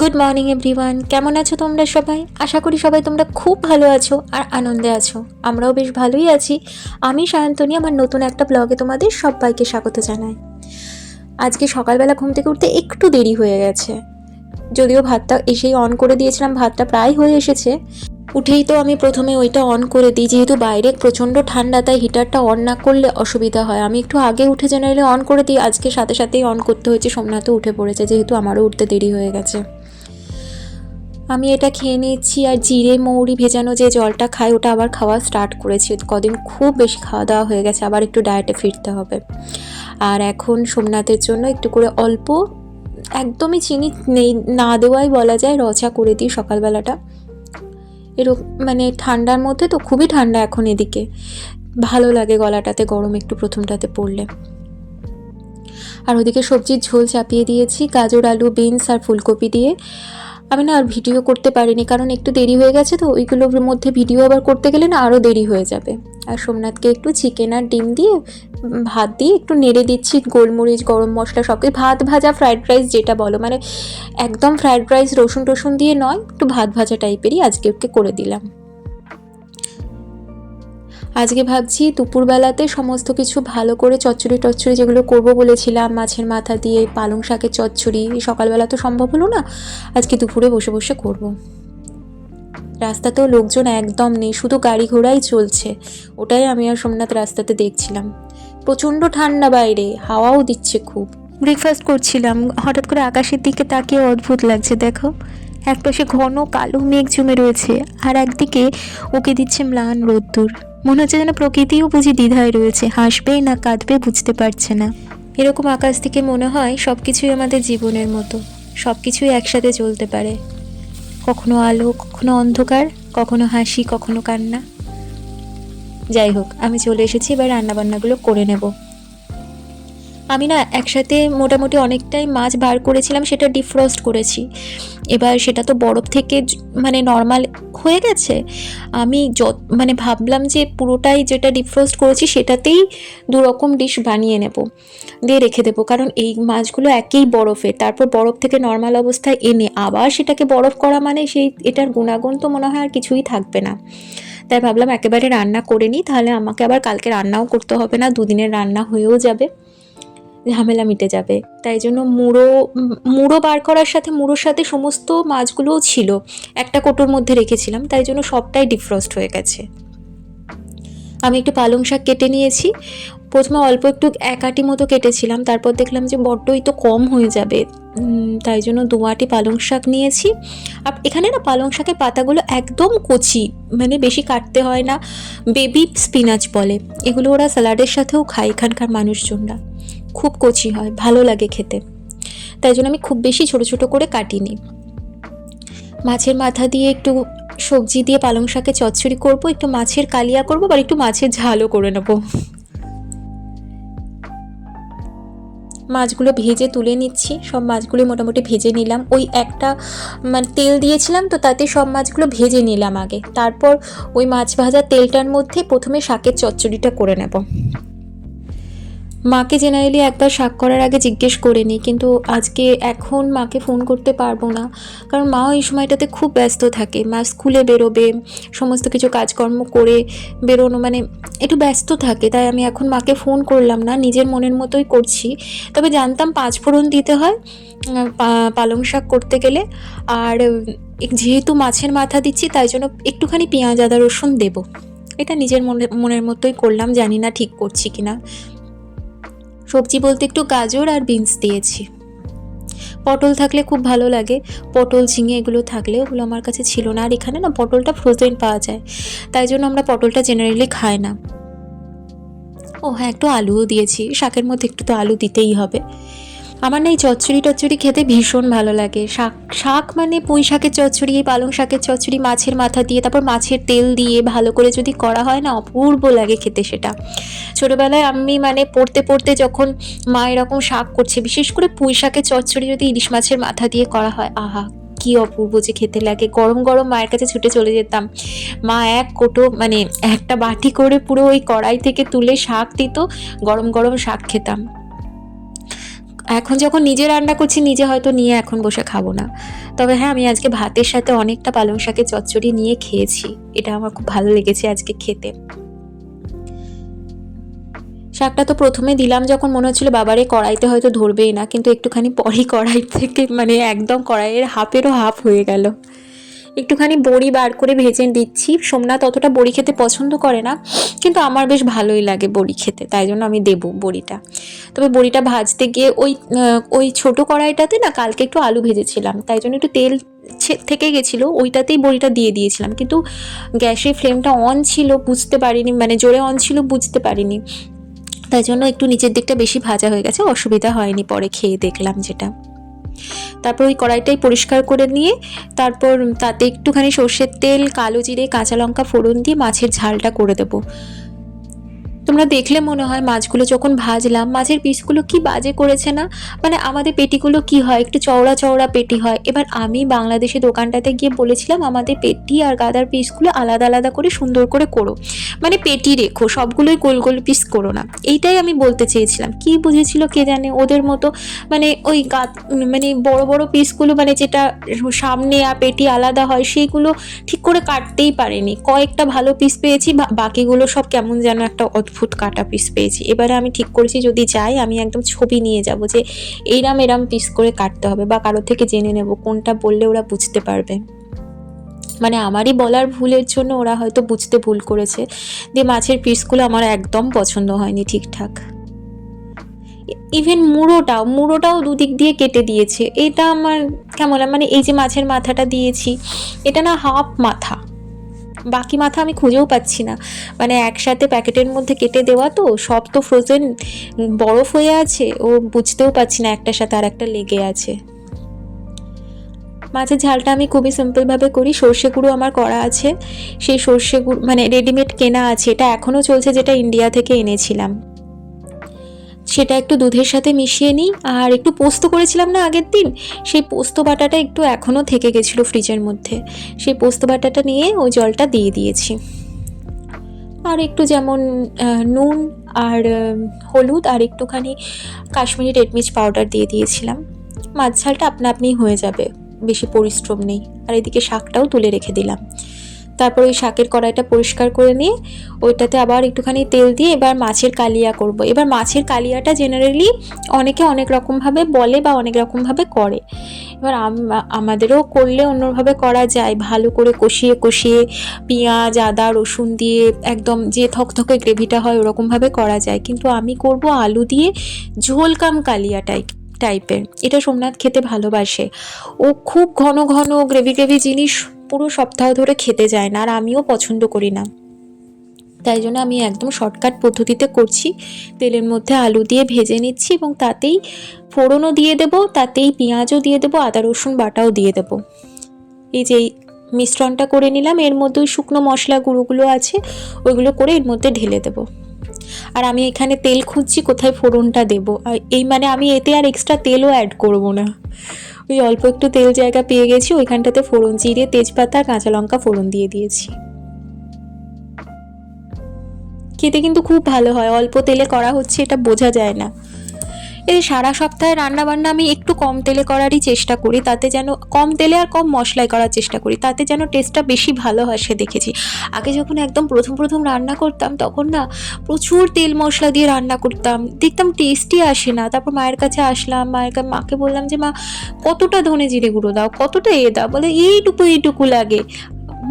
Good morning everyone কেমন আছো তোমরা সবাই? আশা করি সবাই তোমরা খুব ভালো আছো আর আনন্দে আছো। আমরাও বেশ ভালোই আছি। আমি সায়ন্তনী আমার নতুন একটা ব্লগে তোমাদের সবাইকে স্বাগত জানাই। আজকে সকালবেলা ঘুম থেকে উঠতে একটু দেরি হয়ে গেছে। যদিও ভাতটা এসেই অন করে দিয়েছিলাম, ভাতটা প্রায় হয়ে এসেছে। উঠেই তো আমি প্রথমে ওইটা অন করে দিই, যেহেতু বাইরে প্রচণ্ড ঠান্ডা, তাই হিটারটা অন না করলে অসুবিধা হয়। আমি একটু আগে উঠে জেনারেলি অন করে দিই, আজকে সাথে সাথেই অন করতে হয়েছে, সোমনাথও উঠে পড়েছে, যেহেতু আমারও উঠতে দেরি হয়ে গেছে। আমি এটা খেয়ে নিয়েছি আর জিরে, মৌরি ভেজানো যে জলটা খাই ওটা আবার খাওয়া স্টার্ট করেছি। কদিন খুব বেশি খাওয়া দাওয়া হয়ে গেছে, আবার একটু ডায়েটে ফিরতে হবে। আর এখন সোমনাথের জন্য একটু করে অল্প, একদমই চিনি নেই, না দেওয়াই বলা যায়, রচা করে দিই সকালবেলাটা। এরকম মানে ঠান্ডার মধ্যে তো খুবই ঠান্ডা এখন এদিকে। ভালো লাগে গলাটাতে গরম একটু প্রথমটাতে পড়লে। আর ওদিকে সবজির ঝোল চাপিয়ে দিয়েছি, গাজর, আলু, বিনস আর ফুলকপি দিয়ে। আমি না আর ভিডিও করতে পারিনি, কারণ একটু দেরি হয়ে গেছে তো, ওইগুলোর মধ্যে ভিডিও আবার করতে গেলে না আরও দেরি হয়ে যাবে। আর সোমনাথকে একটু চিকেন আর ডিম দিয়ে ভাত দিয়ে একটু নেড়ে দিচ্ছি, গোলমরিচ, গরম মশলা সব কিছু ভাত ভাজা ফ্রায়েড রাইস যেটা বলো মানে একদম ফ্রায়েড রাইস রসুন টসুন দিয়ে নয়, একটু ভাত ভাজা টাইপেরই আজকে ওকে করে দিলাম। আজকে ভাবছি দুপুরবেলাতে সমস্ত কিছু ভালো করে চচ্চড়ি টচ্চড়ি যেগুলো করব বলেছিলাম, মাছের মাথা দিয়ে, পালং শাকের চচ্চড়ি সকালবেলা তো সম্ভব হলো না, আজকে দুপুরে বসে বসে করব। রাস্তাতেও লোকজন একদম নেই, শুধু গাড়ি ঘোড়াই চলছে, ওটাই আমি আর সোমনাথ রাস্তাতে দেখছিলাম। প্রচণ্ড ঠান্ডা বাইরে, হাওয়াও দিচ্ছে খুব। ব্রেকফাস্ট করছিলাম, হঠাৎ করে আকাশের দিকে তাকিয়ে অদ্ভুত লাগছে, দেখো। একপাশে ঘন কালো মেঘ জমে রয়েছে, আর একদিকে ওকে দিচ্ছে ম্লান রোদ্দুর। মনে হচ্ছে যেন প্রকৃতিও বুঝি দ্বিধায় রয়েছে। হাসবে না কাঁদবে বুঝতে পারছে না। এরকম আকাশ থেকে মনে হয় সব কিছুই আমাদের জীবনের মতো। সব কিছুই একসাথে চলতে পারে। কখনো আলো, কখনো অন্ধকার, কখনো হাসি, কখনো কান্না। যাই হোক, আমি চলে এসেছি, এবার রান্নাবান্নাগুলো করে নেব। আমি না একসাথে মোটামুটি অনেকটাই মাছ বার করেছিলাম, সেটা ডিফ্রস্ট করেছি। এবার সেটা তো বরফ থেকে মানে নর্মাল হয়ে গেছে। আমি যত মানে ভাবলাম যে পুরোটাই যেটা ডিফ্রোস্ট করেছি, সেটাতেই দু রকম ডিশ বানিয়ে নেব, দিয়ে রেখে দেবো। কারণ এই মাছগুলো একেই বরফের, তারপর বরফ থেকে নর্মাল অবস্থায় এনে আবার সেটাকে বরফ করা মানে সেই, এটার গুণাগুণ তো মনে হয় আর কিছুই থাকবে না। তাই ভাবলাম একেবারে রান্না করে নিই, তাহলে আমাকে আবার কালকে রান্নাও করতে হবে না, দুদিনের রান্না হয়েও যাবে। ঝামেলা মিটে যাবে। তাই জন্য মুড়ো মুড়ো বার করার সাথে মুড়োর সাথে সমস্ত মাছগুলোও ছিল। একটা কোটোর মধ্যে রেখেছিলাম, তাই জন্য সবটাই ডিফ্রস্ট হয়ে গেছে। আমি একটু পালং শাক কেটে নিয়েছি। প্রথমে অল্প একটু এক আটি মতো কেটেছিলাম, তারপর দেখলাম যে বড্ডই তো কম হয়ে যাবে। তাই জন্য দু আটি পালং শাক নিয়েছি। আর এখানে না পালং শাকের পাতাগুলো একদম কচি মানে বেশি কাটতে হয় না। বেবি স্পিনাচ বলে। এগুলো ওরা স্যালাডের সাথেও খায় এখানকার মানুষজনরা। খুব কচি হয়, ভালো লাগে খেতে। তাই জন্য আমি খুব বেশি ছোট ছোট করে কাটিনি। মাছের মাথা দিয়ে একটু সবজি দিয়ে পালং শাকে চচ্চড়ি করব, একটু মাছের কালিয়া করব আর একটু মাছের ঝালও করে নেব। মাছগুলো ভেজে তুলে নিচ্ছি, সব মাছগুলো মোটামুটি ভেজে নিলাম। ওই একটা মানে তেল দিয়েছিলাম তো তাতে সব মাছগুলো ভেজে নিলাম আগে। তারপর ওই মাছ ভাজা তেলটার মধ্যে প্রথমে শাকের চচ্চড়িটা করে নেব। মাকে জেনারেলি একবার শাক করার আগে জিজ্ঞেস করে নিই কিন্তু আজকে এখন মাকে ফোন করতে পারব না। কারণ মাও এই সময়টাতে খুব ব্যস্ত থাকে। মা স্কুলে বেরোবে, সমস্ত কিছু কাজকর্ম করে বেরোনো মানে একটু ব্যস্ত থাকে। তাই আমি এখন মাকে ফোন করলাম না, নিজের মনের মতোই করছি। তবে জানতাম পাঁচ ফোড়ন দিতে হয় পালং শাক করতে গেলে। আর যেহেতু মাছের মাথা দিচ্ছি, তাই জন্য একটুখানি পেঁয়াজ, আদা, রসুন দেবো। এটা নিজের মনে, মনের মতোই করলাম, জানি না ঠিক করছি কিনা। সবজি বলতে একটু গাজর আর বিনস দিয়েছি। পটল থাকলে খুব ভালো লাগে। পটল, ঝিঙে এগুলো থাকলে ওগুলো আমার কাছে ছিল না। আর এখানে না পটলটা ফ্রোজেন পাওয়া যায়। তাই জন্য আমরা পটলটা জেনারেলি খাই না। ও হ্যাঁ একটু আলুও দিয়েছি। শাকের মধ্যে একটু তো আলু দিতেই হবে। আমার না এই চচ্চড়ি টচ্চড়ি খেতে ভীষণ ভালো লাগে। শাক শাক মানে পুঁই শাকের চচ্চড়ি, পালং শাকের চচ্চড়ি, মাছের মাথা দিয়ে, তারপর মাছের তেল দিয়ে ভালো করে যদি করা হয় না, অপূর্ব লাগে খেতে সেটা। ছোটোবেলায় আমি মানে পড়তে পড়তে যখন মা এরকম শাক করছে, বিশেষ করে পুঁই শাকের চচ্চড়ি যদি ইলিশ মাছের মাথা দিয়ে করা হয়, আহা, কি অপূর্ব যে খেতে লাগে। গরম গরম মায়ের কাছে ছুটে চলে যেতাম। মা এক কোটো মানে একটা বাটি করে পুরো ওই কড়াই থেকে তুলে শাক দিত, গরম গরম শাক খেতাম। এখন যখন নিজে রান্না করছি, নিজে হয়তো নিয়ে এখন বসে খাব না। তবে হ্যাঁ আমি আজকে ভাতের সাথে অনেকটা পালং শাকের চচ্চড়ি নিয়ে খেয়েছি। এটা আমার খুব ভালো লেগেছে আজকে খেতে। শাকটা তো প্রথমে দিলাম যখন মনে হচ্ছিল, বাবারে, কড়াইতে হয়তো ধরবেই না। কিন্তু একটুখানি পরই কড়াই থেকে মানে একদম কড়াইয়ের হাফেরও হাফ হয়ে গেল। একটুখানি বড়ি বার করে ভেজে দিচ্ছি। সোমনাথ অতটা বড়ি খেতে পছন্দ করে না, কিন্তু আমার বেশ ভালোই লাগে বড়ি খেতে, তাই জন্য আমি দেবো বড়িটা। তবে বড়িটা ভাজতে গিয়ে ওই ওই ছোটো কড়াইটাতে না কালকে একটু আলু ভেজেছিলাম, তাই জন্য একটু তেল থেকে গেছিল, ওইটাতেই বড়িটা দিয়ে দিয়েছিলাম। কিন্তু গ্যাসের ফ্লেমটা অন ছিল, বুঝতে পারিনি মানে জোরে অন ছিল, বুঝতে পারিনি। তাই জন্য একটু নিচের দিকটা বেশি ভাজা হয়ে গেছে, অসুবিধা হয়নি, পরে খেয়ে দেখলাম যেটা। তারপর ওই কড়াইটাই পরিষ্কার করে নিয়ে তারপর তাতে একটুখানি সর্ষের তেল, কালো জিরে, কাঁচা লঙ্কা ফোড়ন দিয়ে মাছের ঝালটা করে দেবো। তোমরা দেখলে মনে হয় মাছগুলো যখন ভাজলাম, মাছের পিসগুলো কি বাজে করেছে না? মানে আমাদের পেটিগুলো কি হয়? একটু চওড়া চওড়া পেটি হয়। এবার আমি বাংলাদেশে দোকানটাতে গিয়ে বলেছিলাম, আমাদের পেটি আর গাদার পিসগুলো আলাদা আলাদা করে সুন্দর করে করো। মানে পেটি রেখো, সবগুলোই গোল গোল পিস করো না। এইটাই আমি বলতে চেয়েছিলাম। কি বুঝেছিল কে জানে? ওদের মতো মানে ওই গাত মানে বড় বড় পিসগুলো মানে যেটা সামনে আর পেটি আলাদা হয়, সেইগুলো ঠিক করে কাটতেই পারেনি। কয়েকটা ভালো পিস পেয়েছি বাকিগুলো সব কেমন যেন একটা অদ্ভুত কাটা পিস পেয়েছি। এবারে আমি ঠিক করেছি, যদি যাই আমি একদম ছবি নিয়ে যাব যে এইরাম এরাম পিস করে কাটতে হবে বা কারোর থেকে জেনে নেব কোনটা বললে ওরা বুঝতে পারবে। মানে আমারই বলার ভুলের জন্য ওরা হয়তো বুঝতে ভুল করেছে যে মাছের পিসগুলো আমার একদম পছন্দ হয়নি ঠিকঠাক। ইভেন মুড়োটাও মুড়োটাও দুদিক দিয়ে কেটে দিয়েছে। এটা আমার কেমন মানে এই যে মাছের মাথাটা দিয়েছি, এটা না হাফ মাথা। বাকি মাথা আমি খুঁজেও পাচ্ছি না। মানে একসাথে প্যাকেটের মধ্যে কেটে দেওয়া তো, সব তো ফ্রোজেন বরফ হয়ে আছে, ও বুঝতেও পারছি না একটার সাথে আর একটা লেগে আছে। মাছের ঝালটা আমি খুবই সিম্পলভাবে করি, সর্ষে গুঁড়ো আমার করা আছে। সেই সর্ষে গুঁড়ো মানে রেডিমেড কেনা আছে, এটা এখনও চলছে যেটা ইন্ডিয়া থেকে এনেছিলাম। সেটা একটু দুধের সাথে মিশিয়ে নিই। আর একটু পোস্ত করেছিলাম না আগের দিন? সেই পোস্ত বাটাটা একটু এখনও থেকে গেছিল ফ্রিজের মধ্যে। সেই পোস্ত বাটাটা নিয়ে ওই জলটা দিয়ে দিয়েছি। আর একটু যেমন নুন আর হলুদ আর একটুখানি কাশ্মীরি রেডমিচ পাউডার দিয়ে দিয়েছিলাম। মাছ ঝালটা আপনা আপনিই হয়ে যাবে, বেশি পরিশ্রম নেই। আর এদিকে শাকটাও তুলে রেখে দিলাম। তারপর ওই শাকের কড়াইটা পরিষ্কার করে নিয়ে ওইটাতে আবার একটুখানি তেল দিয়ে এবার মাছের কালিয়া করব। এবার মাছের কালিয়াটা জেনারেলি অনেকে অনেক রকমভাবে বলে বা অনেক রকমভাবে করে। এবার আম- আমাদেরও করলে অন্যভাবে করা যায়। ভালো করে কষিয়ে কষিয়ে পেঁয়াজ, আদা, রসুন দিয়ে একদম যে থকথকে গ্রেভিটা হয় ওরকমভাবে করা যায়। কিন্তু আমি করব আলু দিয়ে ঝোল কাম কালিয়া টাইপ টাইপের এটা সোমনাথ খেতে ভালোবাসে। ও খুব ঘন ঘন গ্রেভি গ্রেভি জিনিস পুরো সপ্তাহ ধরে খেতে যায় না আর আমিও পছন্দ করি না। তাই জন্য আমি একদম শর্টকাট পদ্ধতিতে করছি। তেলের মধ্যে আলু দিয়ে ভেজে নিচ্ছি এবং তাতেই ফোড়নও দিয়ে দেব, তাতেই পেঁয়াজও দিয়ে দেবো, আদা, রসুন বাটাও দিয়ে দেবো। এই যে মিশ্রণটা করে নিলাম, এর মধ্যে ওই শুকনো মশলা গুঁড়োগুলো আছে, ওইগুলো করে এর মধ্যে ঢেলে দেবো। আর আমি এখানে তেল খুঁজছি, কোথায় ফোড়নটা দেবো। এই মানে আমি এতে আর এক্সট্রা তেলও অ্যাড করব না। ওই অল্প একটু তেল জায়গা পেয়ে গেছি, ওইখানটাতে ফোড়ন জিরে তেজপাতা, কাঁচা লঙ্কা ফোড়ন দিয়ে দিয়েছি। খেতে কিন্তু খুব ভালো হয়, অল্প তেলে করা হচ্ছে, এটা বোঝা যায় না। এই সারা সপ্তাহে রান্না বান্না আমি একটু কম তেলে করারই চেষ্টা করি, তাতে যেন কম তেলে আর কম মশলায় করার চেষ্টা করি, তাতে যেন টেস্টটা বেশি ভালো হয় সে দেখেছি। আগে যখন একদম প্রথম প্রথম রান্না করতাম, তখন না প্রচুর তেল মশলা দিয়ে রান্না করতাম, দেখতাম টেস্টই আসে না। তারপর মায়ের কাছে আসলাম, মায়ের কাছে মাকে বললাম যে, মা, কতটা ধনে জিরে গুঁড়ো দাও, কতটা এ দাও? বলে, এইটুকু এইটুকু লাগে।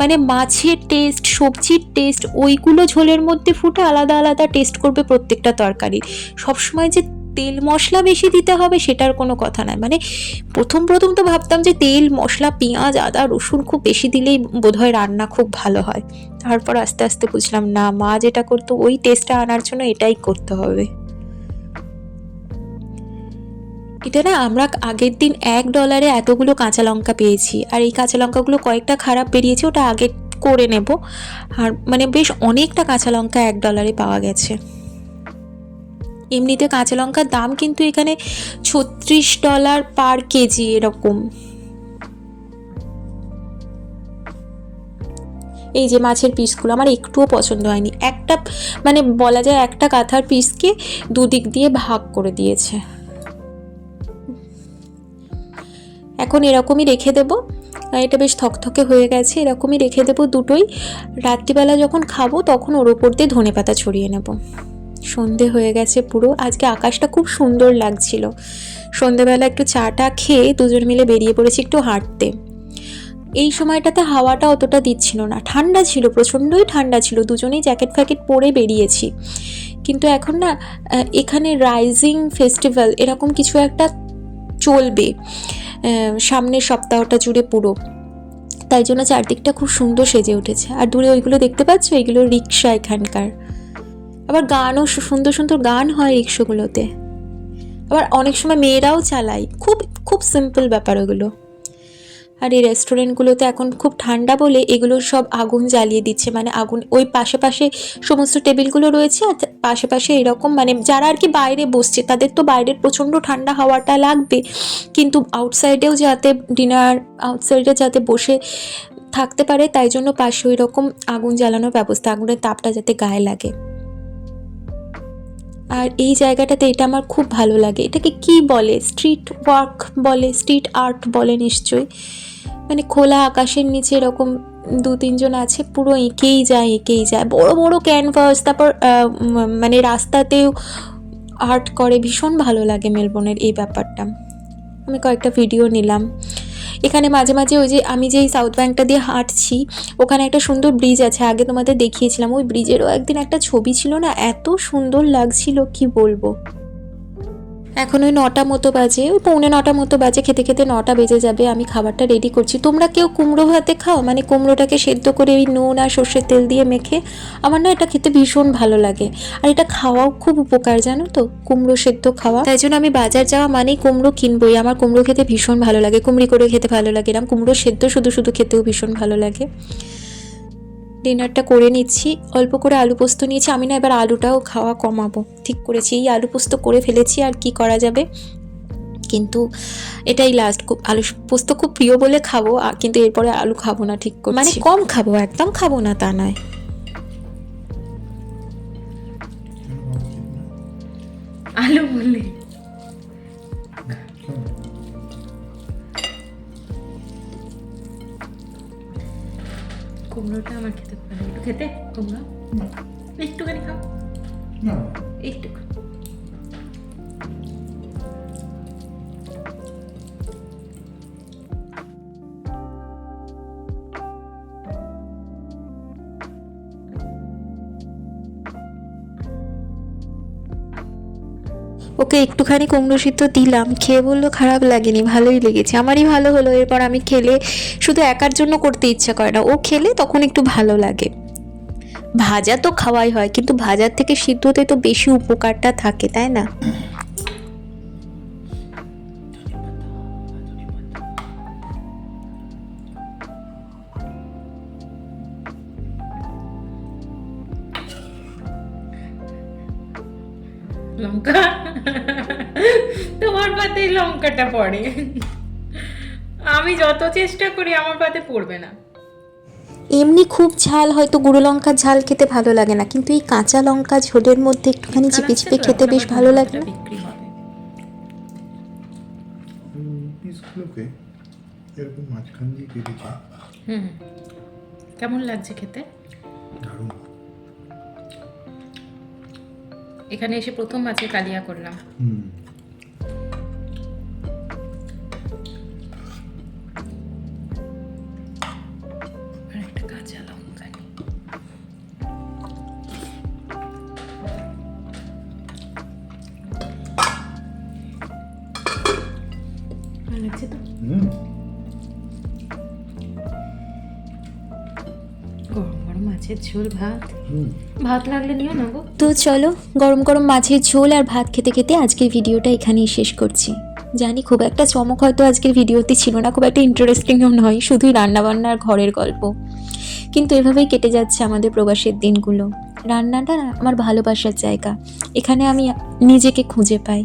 মানে মাছের টেস্ট সবজির টেস্ট ওইগুলো ঝোলের মধ্যে ফুটে আলাদা আলাদা টেস্ট করবে প্রত্যেকটা তরকারি। সবসময় যে তেল মশলা বেশি দিতে হবে সেটার কোনো কথা নয় মানে প্রথম প্রথম তো ভাবতাম যে তেল, মশলা, পেঁয়াজ, আদা, রসুন খুব বেশি দিলেই বোধহয় রান্না খুব ভালো হয়। তারপর আস্তে আস্তে বুঝলাম, না, মা যেটা করতো ওই টেস্টটা আনার জন্য এটাই করতে হবে। এটা না, আমরা আগের দিন এক ডলারে এতগুলো কাঁচা লঙ্কা পেয়েছি। আর এই কাঁচা লঙ্কাগুলো কয়েকটা খারাপ বেরিয়েছে, ওটা আগে করে নেব। আর মানে বেশ অনেকটা কাঁচা লঙ্কা এক ডলারে পাওয়া গেছে। এমনিতে কাঁচা লঙ্কার দাম কিন্তু এখানে ছত্রিশ ডলার পার কেজি এরকম। এই যে মাছের পিসগুলো, আমার একটুও পছন্দ হয়নি। একটা মানে বলা যায় একটা কাঁথার পিসকে দুদিক দিয়ে ভাগ করে দিয়েছে। এখন এরকমই রেখে দেবো। এটা বেশ থকথকে হয়ে গেছে, এরকমই রেখে দেবো দুটোই। রাত্রিবেলা যখন খাব তখন ওর ওপর দিয়ে ধনে পাতা ছড়িয়ে নেব। সন্ধে হয়ে গেছে পুরো। আজকে আকাশটা খুব সুন্দর লাগছিল। সন্ধেবেলা একটু চাটা খেয়ে দুজন মিলে বেরিয়ে পড়েছি একটু হাঁটতে। এই সময়টাতে হাওয়াটা অতটা দিচ্ছিল না। ঠান্ডা ছিল, প্রচণ্ডই ঠান্ডা ছিল। দুজনেই জ্যাকেট ফ্যাকেট পরে বেরিয়েছি। কিন্তু এখন না এখানে রাইজিং ফেস্টিভ্যাল এরকম কিছু একটা চলবে। সামনের সপ্তাহটা জুড়ে পুরো। তাই জন্য চারদিকটা খুব সুন্দর সেজে উঠেছে। আর দূরে ওইগুলো দেখতে পাচ্ছ? এগুলো রিক্সা এখানকার। আবার গানও সুন্দর সুন্দর গান হয় রিক্সাগুলোতে। আবার অনেক সময় মেয়েরাও চালায়। খুব খুব সিম্পল ব্যাপার ওগুলো। আর এই রেস্টুরেন্টগুলোতে এখন খুব ঠান্ডা বলে এগুলো সব আগুন জ্বালিয়ে দিচ্ছে। মানে আগুন, ওই পাশে পাশে সমস্ত টেবিলগুলো রয়েছে আর পাশে পাশে এরকম মানে যারা আর কি বাইরে বসছে, তাদের তো বাইরের প্রচণ্ড ঠান্ডা হাওয়াটা লাগবে। কিন্তু আউটসাইডেও যাতে ডিনার আউটসাইডে যাতে বসে থাকতে পারে, তাই জন্য পাশে ওই রকম আগুন জ্বালানোর ব্যবস্থা, আগুনের তাপটা যাতে গায়ে লাগে। আর এই জায়গাটাতে এটা আমার খুব ভালো লাগে। এটাকে কি বলে? স্ট্রিট ওয়ার্ক বলে? স্ট্রিট আর্ট বলে নিশ্চয়ই। মানে খোলা আকাশের নিচে এরকম দু তিনজন আছে, পুরো এঁকেই যায় এঁকেই যায়। বড় বড় ক্যানভাস তারপর মানে রাস্তাতেও আর্ট করে। ভীষণ ভালো লাগে মেলবোর্নের এই ব্যাপারটা। আমি কয়েকটা ভিডিও নিলাম। এখানে মাঝে মাঝে ওই যে আমি যেই সাউথ ব্যাঙ্কটা দিয়ে হাঁটছি, ওখানে একটা সুন্দর ব্রিজ আছে, আগে তোমাদের দেখিয়েছিলাম, ওই ব্রিজেরও একদিন একটা ছবি ছিল না? এত সুন্দর লাগছিল, কি বলব? এখন ওই নটা মতো বাজে, ওই পৌনে নটা মতো বাজে, খেতে খেতে নটা বেজে যাবে, আমি খাবারটা রেডি করছি। তোমরা কেউ কুমড়ো ভাতে খাও? মানে কুমড়োটাকে সেদ্ধ করে ওই নুন আর সর্ষের তেল দিয়ে মেখে, আমার না এটা খেতে ভীষণ ভালো লাগে। আর এটা খাওয়াও খুব উপকার, জানো তো? কুমড়ো সেদ্ধ খাওয়া। তাই জন্য আমি বাজার যাওয়া মানেই কুমড়ো কিনবই। আমার কুমড়ো খেতে ভীষণ ভালো লাগে। কুমড়ি করে খেতে ভালো লাগে। এরকম কুমড়ো সেদ্ধ শুধু শুধু খেতেও ভীষণ ভালো লাগে। ডিনারটা করে নিচ্ছি। অল্প করে আলু পোস্ত নিয়েছি। আমি না এবার আলুটাও খাওয়া কমাবো। ঠিক করেছি। এই আলু পোস্ত করে ফেলেছি আর কি করা যাবে? কিন্তু এটাই লাস্ট খুব আলু পোস্ত খুব প্রিয় বলে খাব কিন্তু এরপরে আলু খাব না ঠিক করে মানে কম খাব একদম খাব না তা নয়। আলু বললি কুমড়োটা আমার খেতে ভালো একটু খেতে? কুমড়ো? একটুখানি খাও। না। একটু ওকে একটুখানি কুমড়ো সিদ্ধ দিলাম, খেয়ে বলল খারাপ লাগেনি, ভালোই লেগেছে। আমারই ভালো হলো, এরপর আমি খেলে শুধু একার জন্য করতে ইচ্ছা করে না, ও খেলে তখন একটু ভালো লাগে। ভাজা তো খাওয়াই হয়, কিন্তু ভাজার থেকে সিদ্ধতে তো বেশি উপকারটা থাকে, তাই না? লঙ্কা। তোমার পাতে লঙ্কাটা পড়ে। আমি যত চেষ্টা করি আমার পাতে পড়বে না। এমনি খুব ঝাল হয়তো গুঁড়ো লঙ্কার ঝাল খেতে ভালো লাগে না কিন্তু এই কাঁচা লঙ্কা ঝোলের মধ্যে একটুখানি চিপে চিপে খেতে বেশ ভালো লাগে না। এরকম মাঝখান দিয়ে কেটেছে হুম কেমন লাগছে খেতে? দারুণ। এখানে এসে প্রথম মাছের কালিয়া করলাম। হুম। মাছের ঝোল ভাত। ভাত লাগলে নিও না গো। তো চলো গরম গরম মাছের ঝোল আর ভাত খেতে খেতে আজকের ভিডিওটা এখানেই শেষ করছি। জানি খুব একটা চমক হয়তো আজকের ভিডিওতে ছিল না খুব একটা ইন্টারেস্টিংও নয় শুধুই রান্নাবান্না আর ঘরের গল্প। কিন্তু এভাবেই কেটে যাচ্ছে আমাদের প্রবাসের দিনগুলো। রান্নাটা আমার ভালোবাসার জায়গা। এখানে আমি নিজেকে খুঁজে পাই।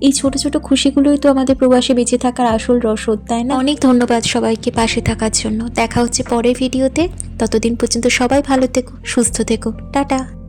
এই ছোট ছোট খুশিগুলোই তো আমাদের প্রবাসে বেঁচে থাকার আসল রসদ, তাই না? অনেক ধন্যবাদ সবাইকে পাশে থাকার জন্য। দেখা হচ্ছে পরের ভিডিওতে। ততদিন পর্যন্ত সবাই ভালো থেকো, সুস্থ থেকো। টাটা।